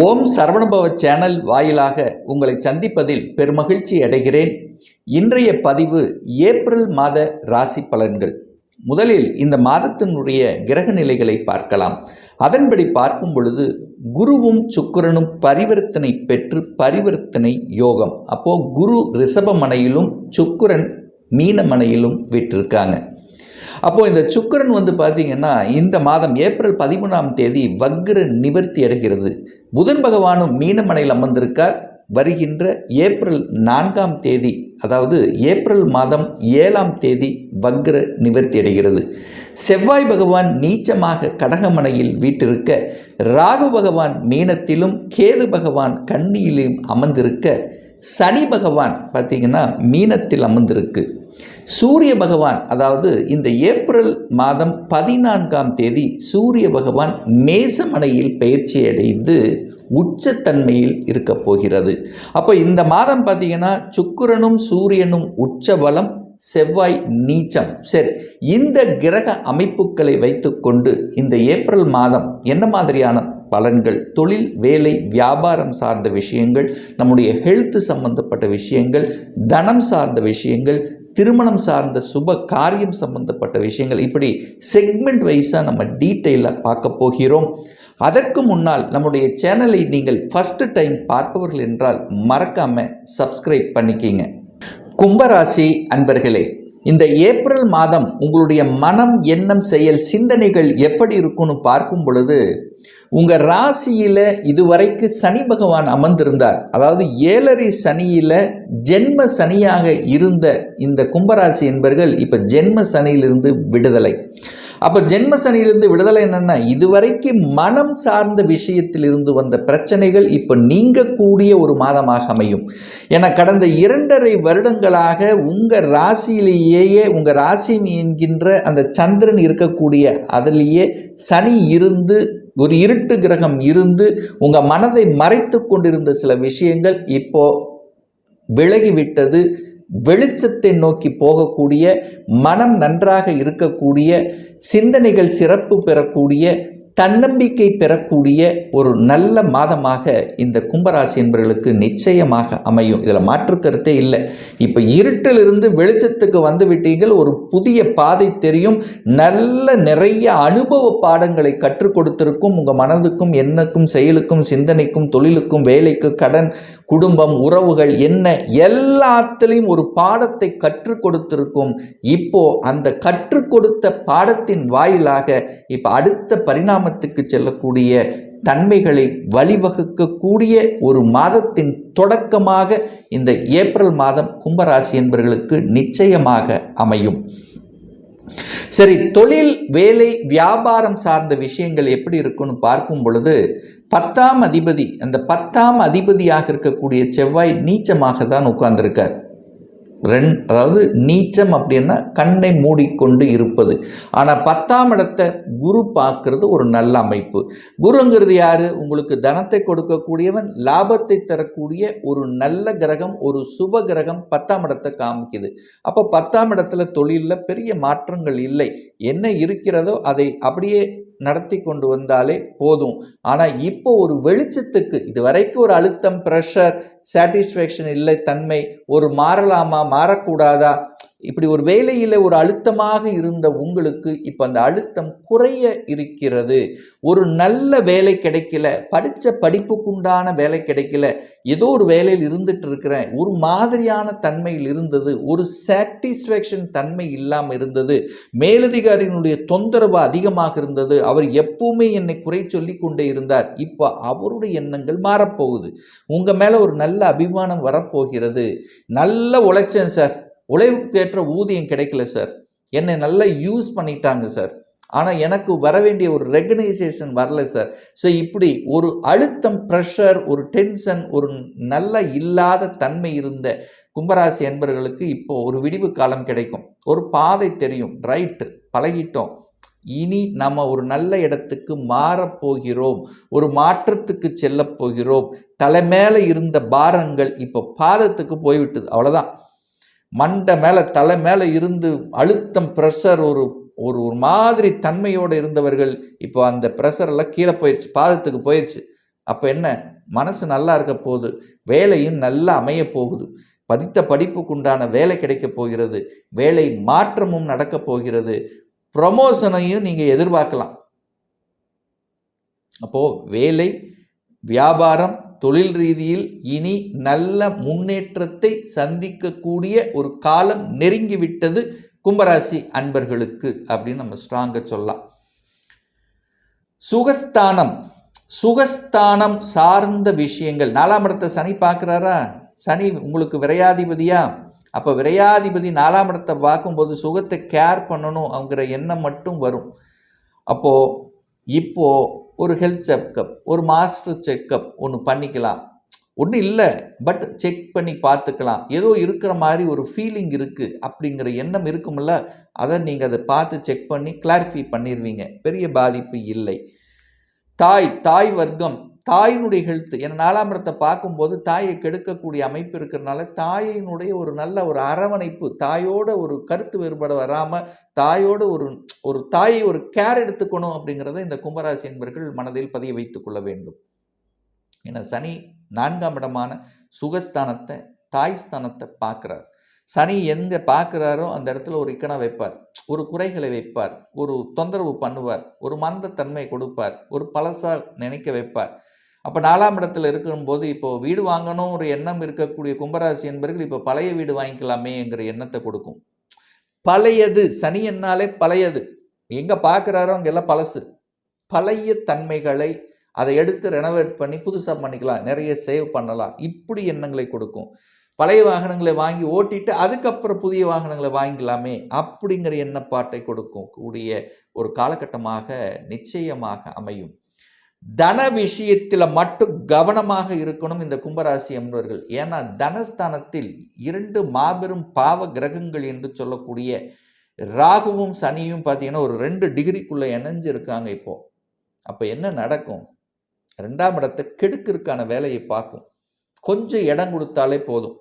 ஓம் Saravanabhava channel வாயிலாக உங்களை சந்திப்பதில் பெருமகிழ்ச்சி அடைகிறேன். இன்றைய பதிவு ஏப்ரல் மாத ராசி பலன்கள். முதலில் இந்த மாதத்தினுடைய கிரக நிலைகளை பார்க்கலாம். அதன்படி பார்க்கும் பொழுது குருவும் சுக்கரனும் பரிவர்த்தனை பெற்று பரிவர்த்தனை யோகம். அப்போது குரு ரிஷபமனையிலும் சுக்கரன் மீனமனையிலும் விட்டிருக்காங்க. அப்போது இந்த சுக்கரன் வந்து பார்த்திங்கன்னா இந்த மாதம் ஏப்ரல் பதிமூணாம் தேதி வக்ர நிவர்த்தி அடைகிறது. புதன் பகவானும் மீனமனையில் அமர்ந்திருக்கார். வருகின்ற ஏப்ரல் நான்காம் தேதி அதாவது ஏப்ரல் மாதம் ஏழாம் தேதி வக்ர நிவர்த்தி அடைகிறது. செவ்வாய் பகவான் நீச்சமாக கடகமனையில் வீட்டிருக்க ராகு பகவான் மீனத்திலும் கேது பகவான் கன்னியிலும் அமர்ந்திருக்க சனி பகவான் பார்த்தீங்கன்னா மீனத்தில் அமர்ந்திருக்கு. சூரிய பகவான் அதாவது இந்த ஏப்ரல் மாதம் பதினான்காம் தேதி சூரிய பகவான் மேசமனையில் பயிற்சி அடைந்து உச்சத்தன்மையில் இருக்க போகிறது. அப்போ இந்த மாதம் பார்த்தீங்கன்னா சுக்கிரனும் சூரியனும் உச்சபலம் செவ்வாய் நீச்சம். சரி இந்த கிரக அமைப்புகளை வைத்துக்கொண்டு இந்த ஏப்ரல் மாதம் என்ன மாதிரியான பலன்கள் தொழில் வேலை வியாபாரம் சார்ந்த விஷயங்கள் நம்முடைய ஹெல்த் சம்பந்தப்பட்ட விஷயங்கள் தனம் சார்ந்த விஷயங்கள் திருமணம் சார்ந்த சுப காரியம் சம்பந்தப்பட்ட விஷயங்கள். இப்படி செக்மெண்ட் வைஸாக நம்ம டீட்டெயிலாக பார்க்க போகிறோம். அதற்கு முன்னால் நம்முடைய சேனலை நீங்கள் ஃபஸ்ட்டு டைம் பார்ப்பவர்கள் என்றால் மறக்காமல் சப்ஸ்கிரைப் பண்ணிக்கிங்க. கும்பராசி அன்பர்களே இந்த ஏப்ரல் மாதம் உங்களுடைய மனம் எண்ணம் செயல் சிந்தனைகள் எப்படி இருக்கும்னு பார்க்கும் பொழுது உங்கள் ராசியில் இதுவரைக்கு சனி பகவான் அமர்ந்திருந்தார். அதாவது ஏழரை சனியில் ஜென்ம சனியாக இருந்த இந்த கும்பராசி என்பர்கள் இப்போ ஜென்ம சனியிலிருந்து விடுதலை. அப்போ ஜென்ம சனியிலிருந்து விடுதலை என்னென்னா இதுவரைக்கும் மனம் சார்ந்த விஷயத்தில் இருந்து வந்த பிரச்சனைகள் இப்போ நீங்கக்கூடிய ஒரு மாதமாக அமையும். என கடந்த இரண்டரை வருடங்களாக உங்கள் ராசியிலேயே உங்கள் ராசி என்கின்ற அந்த சந்திரன் இருக்கக்கூடிய அதிலேயே சனி இருந்து ஒரு இருட்டு கிரகம் இருந்து உங்கள் மனதை மறைத்து கொண்டிருந்த சில விஷயங்கள் இப்போ விலகிவிட்டது. வெளிச்சத்தை நோக்கி போகக்கூடிய மனம் நன்றாக இருக்கக்கூடிய சிந்தனைகள் சிறப்பு பெறக்கூடிய தன்னம்பிக்கை பெறக்கூடிய ஒரு நல்ல மாதமாக இந்த கும்பராசி என்பவர்களுக்கு நிச்சயமாக அமையும். இதில் மாற்று கருத்தே இல்லை. இப்போ இருட்டிலிருந்து வெளிச்சத்துக்கு வந்து விட்டீங்கள் ஒரு புதிய பாதை தெரியும். நல்ல நிறைய அனுபவ பாடங்களை கற்றுக் கொடுத்திருக்கும். உங்கள் மனதுக்கும் எண்ணுக்கும் செயலுக்கும் சிந்தனைக்கும் தொழிலுக்கும் வேலைக்கு கடன் குடும்பம் உறவுகள் என்ன எல்லாத்திலையும் ஒரு பாடத்தை கற்றுக் கொடுத்திருக்கும். இப்போ அந்த கற்றுக் கொடுத்த பாடத்தின் வாயிலாக இப்போ அடுத்த பரிணாம பரிணாமத்துக்கு செல்லக்கூடிய தன்மைகளை வழிவகுக்கக்கூடிய ஒரு மாதத்தின் தொடக்கமாக இந்த ஏப்ரல் மாதம் கும்பராசி என்பவர்களுக்கு நிச்சயமாக அமையும். சரி தொழில் வேலை வியாபாரம் சார்ந்த விஷயங்கள் எப்படி இருக்குன்னு பார்க்கும் பொழுது பத்தாம் அதிபதி அந்த பத்தாம் அதிபதியாக இருக்கக்கூடிய செவ்வாய் நீச்சமாக தான் உட்கார்ந்துருக்கார். ரெண் அதாவது நீச்சம் அப்படின்னா கண்ணை மூடிக்கொண்டு இருப்பது. ஆனால் பத்தாம் இடத்தை குரு பார்க்கறது ஒரு நல்ல அமைப்பு. குருங்கிறது யார்? உங்களுக்கு தனத்தை கொடுக்கக்கூடியவன் லாபத்தை தரக்கூடிய ஒரு நல்ல கிரகம் ஒரு சுப கிரகம் பத்தாம் இடத்தை காமிக்குது. அப்போ பத்தாம் இடத்துல தொழிலில் பெரிய மாற்றங்கள் இல்லை. என்ன இருக்கிறதோ அதை அப்படியே நடத்தி கொண்டு வந்தாலே போதும். ஆனால் இப்போ ஒரு வெளிச்சத்துக்கு இது வரைக்கும் ஒரு அழுத்தம் ப்ரெஷர் சாட்டிஸ்ஃபேக்ஷன் இல்லை தன்மை ஒரு மாறலாமா மாறக்கூடாதா? இப்படி ஒரு வேலையில் ஒரு அழுத்தமாக இருந்த உங்களுக்கு இப்போ அந்த அழுத்தம் குறைய இருக்கிறது. ஒரு நல்ல வேலை கிடைக்கல படித்த படிப்புக்குண்டான வேலை கிடைக்கல ஏதோ ஒரு வேலையில் இருந்துட்டு இருக்கிறேன். ஒரு மாதிரியான தன்மையில் இருந்தது ஒரு சாட்டிஸ்ஃபேக்ஷன் தன்மை இல்லாமல் இருந்தது. மேலதிகாரியினுடைய தொந்தரவு அதிகமாக இருந்தது. அவர் எப்பவுமே என்னை குறை சொல்லி கொண்டே இருந்தார். இப்போ அவருடைய எண்ணங்கள் மாறப்போகுது. உங்கள் மேலே ஒரு நல்ல அபிமானம் வரப்போகிறது. நல்ல உழைச்சேன் சார். உழைப்புக்கேற்ற ஊதியம் கிடைக்கல சார் என்னை நல்லா யூஸ் பண்ணிட்டாங்க சார் ஆனால் எனக்கு வர வேண்டிய ஒரு ரெகனைசேஷன் வரல சார் ஸோ இப்படி ஒரு அழுத்தம் ப்ரெஷர் ஒரு டென்ஷன் ஒரு நல்ல இல்லாத தன்மை இருந்த கும்பராசி என்பவர்களுக்கு இப்போ ஒரு விடிவு காலம் கிடைக்கும். ஒரு பாதை தெரியும். ரைட்டு பழகிட்டோம். இனி நம்ம ஒரு நல்ல இடத்துக்கு மாறப்போகிறோம். ஒரு மாற்றத்துக்கு செல்லப் போகிறோம் தலை மேலே இருந்த பாரங்கள் இப்போ பாதத்துக்கு போய்விட்டது. அவ்வளோதான் மண்டை மேலே தலை மேலே இருந்து அழுத்தம் ப்ரெஷர் ஒரு ஒரு ஒரு மாதிரி தன்மையோடு இருந்தவர்கள் இப்போ அந்த ப்ரெஷரெல்லாம் கீழே போயிடுச்சு பாதத்துக்கு போயிடுச்சு அப்போ என்ன? மனசு நல்லா இருக்க போகுது. வேலையும் நல்லா அமைய போகுது. படித்த படிப்புக்குண்டான வேலை கிடைக்க போகிறது. வேலை மாற்றமும் நடக்க போகிறது. ப்ரமோஷனையும் நீங்கள் எதிர்பார்க்கலாம். அப்போது வேலை வியாபாரம் தொழில் ரீதியில் இனி நல்ல முன்னேற்றத்தை சந்திக்கக்கூடிய ஒரு காலம் நெருங்கிவிட்டது கும்பராசி அன்பர்களுக்கு அப்படின்னு நம்ம ஸ்ட்ராங்காக சொல்லலாம். சுகஸ்தானம். சுகஸ்தானம் சார்ந்த விஷயங்கள். நாலாம் இடத்த சனி பார்க்குறாரா? சனி உங்களுக்கு விரையாதிபதியா? அப்போ விரையாதிபதி நாலாம் இடத்தை பார்க்கும்போது சுகத்தை கேர் பண்ணணும் அப்படிங்கிற எண்ணம் மட்டும் வரும். அப்போது இப்போது ஒரு ஹெல்த் செக்கப் ஒரு மாஸ்டர் செக்கப் ஒன்று பண்ணிக்கலாம். ஒன்றும் இல்லை பட் செக் பண்ணி பார்த்துக்கலாம். ஏதோ இருக்கிற மாதிரி ஒரு ஃபீலிங் இருக்குது அப்படிங்கிற எண்ணம் இருக்கும்ல அதை நீங்கள் அதை பார்த்து செக் பண்ணி கிளாரிஃபை பண்ணிடுவீங்க பெரிய பாதிப்பு இல்லை. தாய் தாய் வர்க்கம் தாயினுடைய ஹெல்த் என் நாலாம் இடத்தை பார்க்கும்போது தாயை கெடுக்கக்கூடிய அமைப்பு இருக்கிறனால தாயினுடைய ஒரு நல்ல ஒரு அரவணைப்பு தாயோட ஒரு கருத்து வேறுபாடு வராமல் தாயோட ஒரு ஒரு தாயை ஒரு கேர் எடுத்துக்கணும் அப்படிங்கிறத இந்த கும்பராசி என்பர்கள் மனதில் பதிய வைத்துக் கொள்ள வேண்டும். ஏன்னா சனி நான்காம் இடமான சுகஸ்தானத்தை தாய் ஸ்தானத்தை பார்க்குறார். சனி எங்கே பார்க்குறாரோ அந்த இடத்துல ஒரு இக்கணம் வைப்பார் ஒரு குறைகளை வைப்பார் ஒரு தொந்தரவு பண்ணுவார் ஒரு மந்தத்தன்மை கொடுப்பார் ஒரு பழசாக நினைக்க வைப்பார். அப்போ நாலாம் இடத்துல இருக்கும்போது இப்போது வீடு வாங்கணும் ஒரு எண்ணம் இருக்கக்கூடிய கும்பராசி என்பர்கள் இப்போ பழைய வீடு வாங்கிக்கலாமேங்கிற எண்ணத்தை கொடுக்கும். பழையது சனி என்னாலே பழையது. எங்கே பார்க்குறாரோ அங்கெல்லாம் பழசு. பழைய தன்மைகளை அதை எடுத்து ரெனோவேட் பண்ணி புதுசாக பண்ணிக்கலாம் நிறைய சேவ் பண்ணலாம். இப்படி எண்ணங்களை கொடுக்கும். பழைய வாகனங்களை வாங்கி ஓட்டிட்டு அதுக்கப்புறம் புதிய வாகனங்களை வாங்கிக்கலாமே அப்படிங்கிற எண்ணப்பாட்டை கொடுக்கும் கூடிய ஒரு காலகட்டமாக நிச்சயமாக அமையும். தன விஷயத்தில் மட்டும் கவனமாக இருக்கணும் இந்த கும்பராசி என்பவர்கள் ஏன்னா தனஸ்தானத்தில் இரண்டு மாபெரும் பாவ கிரகங்கள் என்று சொல்லக்கூடிய ராகுவும் சனியும் பார்த்தீங்கன்னா ஒரு ரெண்டு டிகிரிக்குள்ளே இணைஞ்சு இருக்காங்க இப்போ. அப்போ என்ன நடக்கும்? ரெண்டாம் இடத்தை கெடுக்கிறதுக்கான வேலையை பார்க்கும். கொஞ்சம் இடம் கொடுத்தாலே போதும்.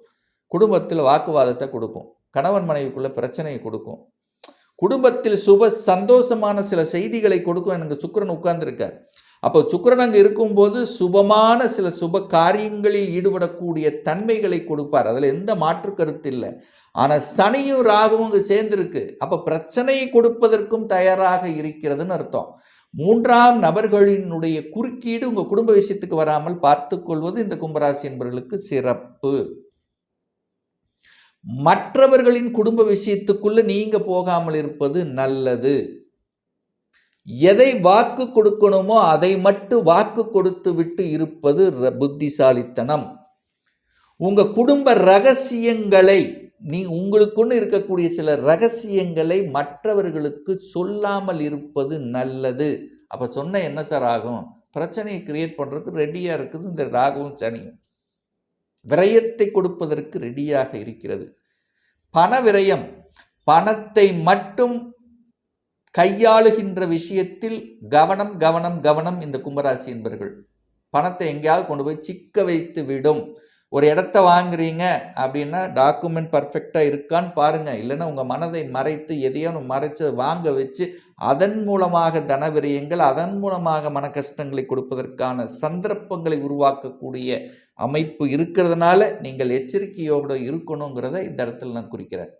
குடும்பத்தில் வாக்குவாதத்தை கொடுக்கும். கணவன் மனைவிக்குள்ள பிரச்சனையை கொடுக்கும். குடும்பத்தில் சுப சந்தோஷமான சில செய்திகளை கொடுக்கும். எனக்கு சுக்கரன் உட்கார்ந்துருக்கார். அப்போ சுக்கரன் அங்கே இருக்கும்போது சுபமான சில சுப காரியங்களில் ஈடுபடக்கூடிய தன்மைகளை கொடுப்பார். அதில் எந்த மாற்று கருத்து இல்லை. ஆனால் சனியும் ராகுவும் அங்கே சேர்ந்துருக்கு. அப்போ பிரச்சனையை கொடுப்பதற்கும் தயாராக இருக்கிறதுன்னு அர்த்தம். மூன்றாம் நபர்களினுடைய குறுக்கீடு உங்கள் குடும்ப விஷயத்துக்கு வராமல் பார்த்து கொள்வது இந்த கும்பராசி என்பவர்களுக்கு சிறப்பு. மற்றவர்களின் குடும்ப விஷயத்துக்குள்ளே நீங்கள் போகாமல் இருப்பது நல்லது. எதை வாக்கு கொடுக்கணுமோ அதை மட்டும் வாக்கு கொடுத்து விட்டு இருப்பது புத்திசாலித்தனம். உங்கள் குடும்ப ரகசியங்களை நீ உங்களுக்குன்னு இருக்கக்கூடிய சில ரகசியங்களை மற்றவர்களுக்கு சொல்லாமல் இருப்பது நல்லது. அப்போ சொன்ன என்ன சார் ஆகும்? பிரச்சனையை கிரியேட் பண்ணுறதுக்கு ரெடியாக இருக்குது இந்த ராகவும் சனியும். விரயத்தை கொடுப்பதற்கு ரெடியாக இருக்கிறது. பண விரயம் பணத்தை மட்டும் கையாளுகின்ற விஷயத்தில் கவனம் கவனம் கவனம் இந்த கும்பராசி என்பர்கள். பணத்தை எங்கேயாவது கொண்டு போய் சிக்க வைத்து விடும். ஒரு இடத்த வாங்குறீங்க அப்படின்னா டாக்குமெண்ட் பர்ஃபெக்டாக இருக்கான்னு பாருங்கள் இல்லைன்னா உங்கள் மனதை மறைத்து எதையோ மறைச்சு வாங்க வச்சு அதன் மூலமாக தனவிரயங்கள் அதன் மூலமாக மன கஷ்டங்களை கொடுப்பதற்கான சந்தர்ப்பங்களை உருவாக்கக்கூடிய அமைப்பு இருக்கிறதுனால நீங்கள் எச்சரிக்கையோடு இருக்கணுங்கிறத இந்த இடத்துல நான் குறிக்கிறேன்.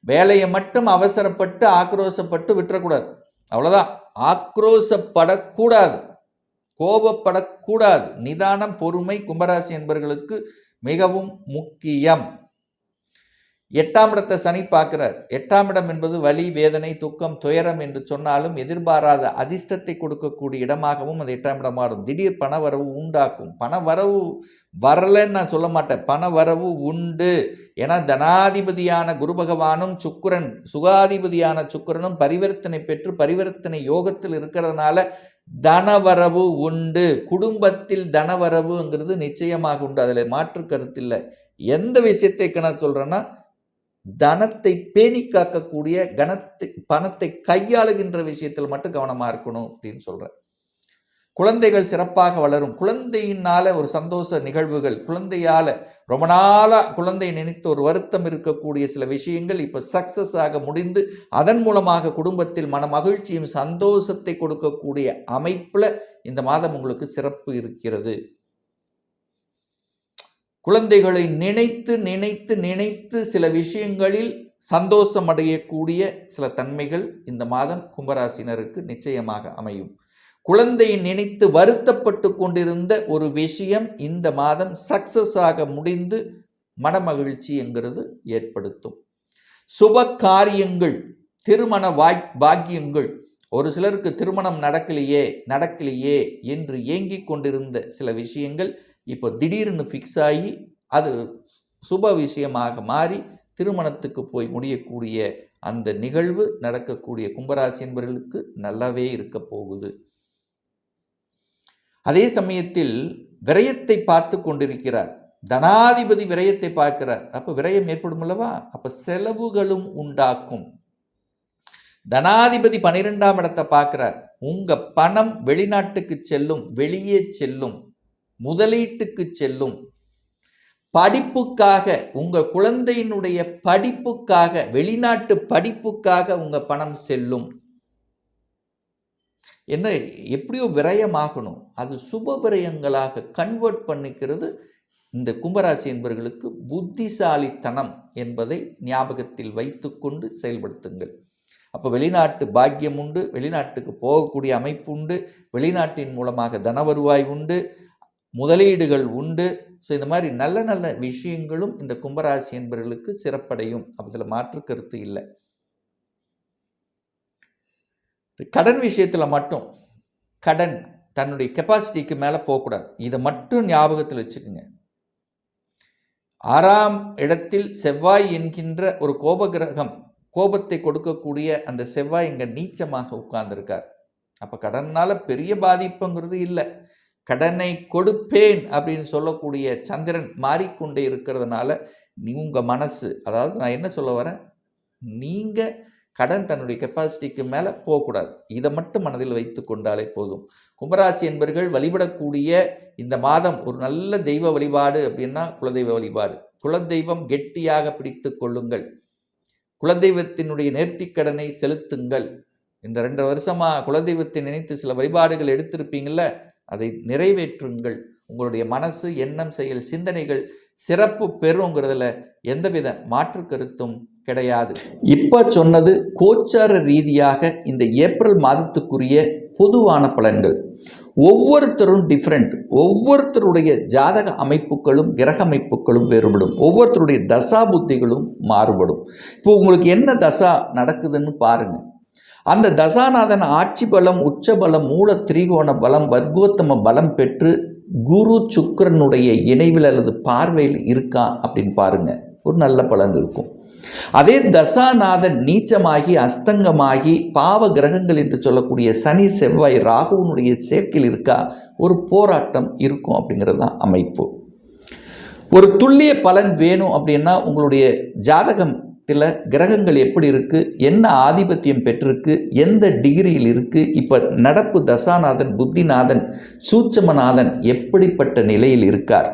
வேலையை மட்டும் அவசரப்பட்டு ஆக்ரோசப்பட்டு விட்டுறக்கூடாது. அவ்வளோதான் ஆக்ரோசப்படக்கூடாது கோபப்படக்கூடாது. நிதானம் பொறுமை கும்பராசி என்பவர்களுக்கு மிகவும் முக்கியம். எட்டாம் இடத்தை சனி பார்க்கிறார். எட்டாம் இடம் என்பது வலி வேதனை துக்கம் துயரம் என்று சொன்னாலும் எதிர்பாராத அதிர்ஷ்டத்தை கொடுக்கக்கூடிய இடமாகவும் அது எட்டாம் இடம் மாறும். திடீர் பண வரவு உண்டாக்கும். பண வரவு வரலன்னு நான் சொல்ல மாட்டேன். பண வரவு உண்டு. ஏன்னா தனாதிபதியான குரு பகவானும் சுக்கரன் சுகாதிபதியான சுக்கரனும் பரிவர்த்தனை பெற்று பரிவர்த்தனை யோகத்தில் இருக்கிறதுனால தனவரவு உண்டு. குடும்பத்தில் தனவரவுங்கிறது நிச்சயமாக உண்டு. அதில் மாற்று கருத்தில்லை எந்த விஷயத்தை நான் சொல்கிறேன்னா தனத்தை பேணி காக்கக்கூடிய கனத்தை பணத்தை கையாளுகின்ற விஷயத்தில் மட்டும் கவனமாக இருக்கணும் அப்படின்னு சொல்கிறேன் குழந்தைகள் சிறப்பாக வளரும். குழந்தையினால ஒரு சந்தோஷ நிகழ்வுகள் குழந்தையால் ரொம்ப நாளாக குழந்தையை நினைத்து ஒரு வருத்தம் இருக்கக்கூடிய சில விஷயங்கள் இப்போ சக்சஸ் ஆக முடிந்து அதன் மூலமாக குடும்பத்தில் மன மகிழ்ச்சியும் சந்தோஷத்தை கொடுக்கக்கூடிய அமைப்பில் இந்த மாதம் உங்களுக்கு சிறப்பு இருக்கிறது. குழந்தைகளை நினைத்து நினைத்து நினைத்து சில விஷயங்களில் சந்தோஷம் அடையக்கூடிய சில தன்மைகள் இந்த மாதம் கும்பராசினருக்கு நிச்சயமாக அமையும். குழந்தையை நினைத்து வருத்தப்பட்டு கொண்டிருந்த ஒரு விஷயம் இந்த மாதம் சக்சஸ் ஆக முடிந்து மனமகிழ்ச்சி என்கிறது ஏற்படுத்தும். சுப காரியங்கள் திருமண வாய் பாக்கியங்கள் ஒரு சிலருக்கு திருமணம் நடக்கலையே நடக்கலையே என்று ஏங்கிக் கொண்டிருந்த சில விஷயங்கள் இப்போ திடீர்னு ஃபிக்ஸ் ஆகி அது சுப விஷயமாக மாறி திருமணத்துக்கு போய் முடியக்கூடிய அந்த நிகழ்வு நடக்கக்கூடிய கும்பராசி என்பவர்களுக்கு நல்லாவே இருக்க போகுது. அதே சமயத்தில் விரயத்தை பார்த்து கொண்டிருக்கிறார். தனாதிபதி விரயத்தை பார்க்கிறார். அப்போ விரயம் ஏற்படும் அல்லவா? அப்போ செலவுகளும் உண்டாக்கும். தனாதிபதி பனிரெண்டாம் இடத்தை பார்க்கிறார். உங்க பணம் வெளிநாட்டுக்கு செல்லும் வெளியே செல்லும். முதலீட்டுக்கு செல்லும். படிப்புக்காக உங்கள் குழந்தையினுடைய படிப்புக்காக வெளிநாட்டு படிப்புக்காக உங்கள் பணம் செல்லும். என்ன எப்படியோ விரயமாகணும். அது சுப விரயங்களாக கன்வெர்ட் பண்ணிக்கிறது இந்த கும்பராசி என்பவர்களுக்கு புத்திசாலித்தனம் என்பதை ஞாபகத்தில் வைத்துக்கொண்டு செயல்படுத்துங்கள். அப்போ வெளிநாட்டு பாக்கியம் உண்டு வெளிநாட்டுக்கு போகக்கூடிய அமைப்பு உண்டு வெளிநாட்டின் மூலமாக தன வருவாய் உண்டு முதலீடுகள் உண்டு. ஸோ இந்த மாதிரி நல்ல நல்ல விஷயங்களும் இந்த கும்பராசி என்பவர்களுக்கு சிறப்படையும். அதில் மாற்று கருத்து இல்லை. கடன் விஷயத்தில் மட்டும் கடன் தன்னுடைய கெப்பாசிட்டிக்கு மேலே போகக்கூடாது. இதை மட்டும் ஞாபகத்தில் வச்சுக்கோங்க. ஆறாம் இடத்தில் செவ்வாய் என்கின்ற ஒரு கோப கிரகம் கோபத்தை கொடுக்கக்கூடிய அந்த செவ்வாய் இங்கே நீச்சமாக உட்கார்ந்துருக்கார். அப்போ கடனால் பெரிய பாதிப்புங்கிறது இல்லை. கடனை கொடுப்பேன் அப்படின்னு சொல்லக்கூடிய சந்திரன் மாறிக்கொண்டே இருக்கிறதுனால நீ உங்கள் மனசு அதாவது நான் என்ன சொல்ல வரேன்? நீங்கள் கடன் தன்னுடைய கெப்பாசிட்டிக்கு மேலே போகக்கூடாது. இதை மட்டும் மனதில் வைத்து கொண்டாலே போதும். கும்பராசி என்பர்கள் வழிபடக்கூடிய இந்த மாதம் ஒரு நல்ல தெய்வ வழிபாடு அப்படின்னா குலதெய்வ வழிபாடு. குலதெய்வம் கெட்டியாக பிடித்து கொள்ளுங்கள். குலதெய்வத்தினுடைய நேர்த்திக்கடனை செலுத்துங்கள். இந்த ரெண்டு வருஷமாக குலதெய்வத்தை நினைத்து சில வழிபாடுகள் எடுத்திருப்பீங்கள அதை நிறைவேற்றுங்கள். உங்களுடைய மனசு எண்ணம் செயல் சிந்தனைகள் சிறப்பு பெறுங்கிறதுல எந்தவித மாற்று கருத்தும் கிடையாது. இப்போ சொன்னது கோச்சார ரீதியாக இந்த ஏப்ரல் மாதத்துக்குரிய பொதுவான பலன்கள். ஒவ்வொருத்தரும் டிஃப்ரெண்ட் ஒவ்வொருத்தருடைய ஜாதக அமைப்புகளும் கிரக அமைப்புகளும் வேறுபடும். ஒவ்வொருத்தருடைய தசா புத்திகளும் மாறுபடும். இப்போ உங்களுக்கு என்ன தசா நடக்குதுன்னு பாருங்கள் அந்த தசாநாதன் ஆட்சி பலம் உச்ச பலம் மூல திரிகோண பலம் வர்க்கோத்தம பலம் பெற்று குரு சுக்கரனுடைய இணைவில் அல்லது பார்வையில் இருக்கா அப்படின்னு பாருங்க. ஒரு நல்ல பலன் இருக்கும். அதே தசாநாதன் நீச்சமாகி அஸ்தங்கமாகி பாவ கிரகங்கள் என்று சொல்லக்கூடிய சனி செவ்வாய் ராகுவனுடைய சேர்க்கையில் இருக்கா? ஒரு போராட்டம் இருக்கும் அப்படிங்கிறது தான் அமைப்பு. ஒரு துல்லிய பலன் வேணும் அப்படின்னா உங்களுடைய ஜாதகம் கிரகங்கள் எப்படி இருக்குது என்ன ஆதிபத்தியம் பெற்றிருக்கு? எந்த டிகிரியில் இருக்குது இப்போ நடப்பு தசாநாதன் புத்திநாதன் சூட்சமநாதன் எப்படிப்பட்ட நிலையில் இருக்கார்?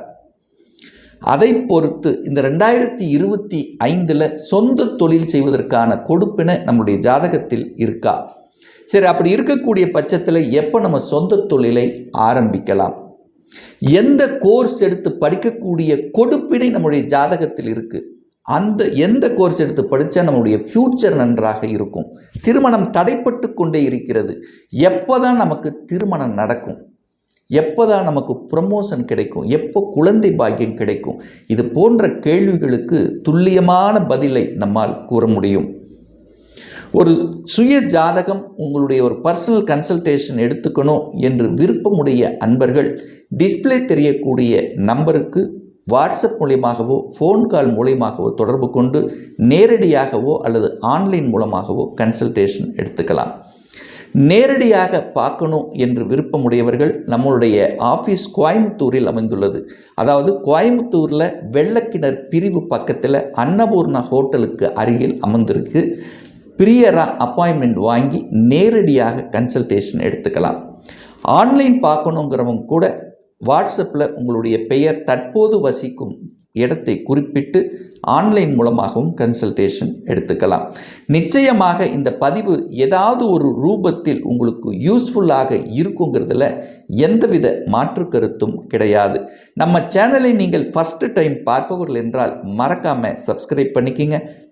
அதை பொறுத்து இந்த ரெண்டாயிரத்தி இருபத்தி ஐந்தில் சொந்த தொழில் செய்வதற்கான கொடுப்பினை நம்முடைய ஜாதகத்தில் இருக்கா? சரி அப்படி இருக்கக்கூடிய பட்சத்தில் எப்போ நம்ம சொந்த தொழிலை ஆரம்பிக்கலாம்? எந்த கோர்ஸ் எடுத்து படிக்கக்கூடிய கொடுப்பினை நம்முடைய ஜாதகத்தில் இருக்குது அந்த எந்த கோர்ஸ் எடுத்து படித்தா நம்மளுடைய ஃப்யூச்சர் நன்றாக இருக்கும். திருமணம் தடைப்பட்டு கொண்டே இருக்கிறது. எப்போ தான் நமக்கு திருமணம் நடக்கும்? எப்போ தான் நமக்கு ப்ரமோஷன் கிடைக்கும்? எப்போ குழந்தை பாக்கியம் கிடைக்கும்? இது போன்ற கேள்விகளுக்கு துல்லியமான பதிலை நம்மால் கூற முடியும். ஒரு சுய ஜாதகம் உங்களுடைய ஒரு பர்சனல் கன்சல்டேஷன் எடுத்துக்கணும் என்று விருப்பமுடைய அன்பர்கள் டிஸ்பிளே தெரியக்கூடிய நம்பருக்கு வாட்ஸ்அப் மூலியமாகவோ ஃபோன் கால் மூலியமாகவோ தொடர்பு கொண்டு நேரடியாகவோ அல்லது ஆன்லைன் மூலமாகவோ கன்சல்டேஷன் எடுத்துக்கலாம். நேரடியாக பார்க்கணும் என்று விருப்பமுடையவர்கள் நம்மளுடைய ஆஃபீஸ் கோயம்புத்தூரில் அமைந்துள்ளது. அதாவது கோயம்புத்தூரில் வெள்ளக்கிணர் பிரிவு பக்கத்தில் அன்னபூர்ணா ஹோட்டலுக்கு அருகில் அமர்ந்திருக்கு. பிரியராக அப்பாயின்மெண்ட் வாங்கி நேரடியாக கன்சல்டேஷன் எடுத்துக்கலாம். ஆன்லைன் பார்க்கணுங்கிறவங்க கூட வாட்ஸ்அப்பில் உங்களுடைய பெயர் தற்போது வசிக்கும் இடத்தை குறிப்பிட்டு ஆன்லைன் மூலமாகவும் கன்சல்டேஷன் எடுத்துக்கலாம். நிச்சயமாக இந்த பதிவு ஏதாவது ஒரு ரூபத்தில் உங்களுக்கு யூஸ்ஃபுல்லாக இருக்குங்கிறதுல எந்தவித மாற்று கருத்தும் கிடையாது. நம்ம சேனலை நீங்கள் ஃபஸ்ட்டு டைம் பார்ப்பவர்கள் என்றால் மறக்காமல் சப்ஸ்கிரைப் பண்ணிக்கிங்க.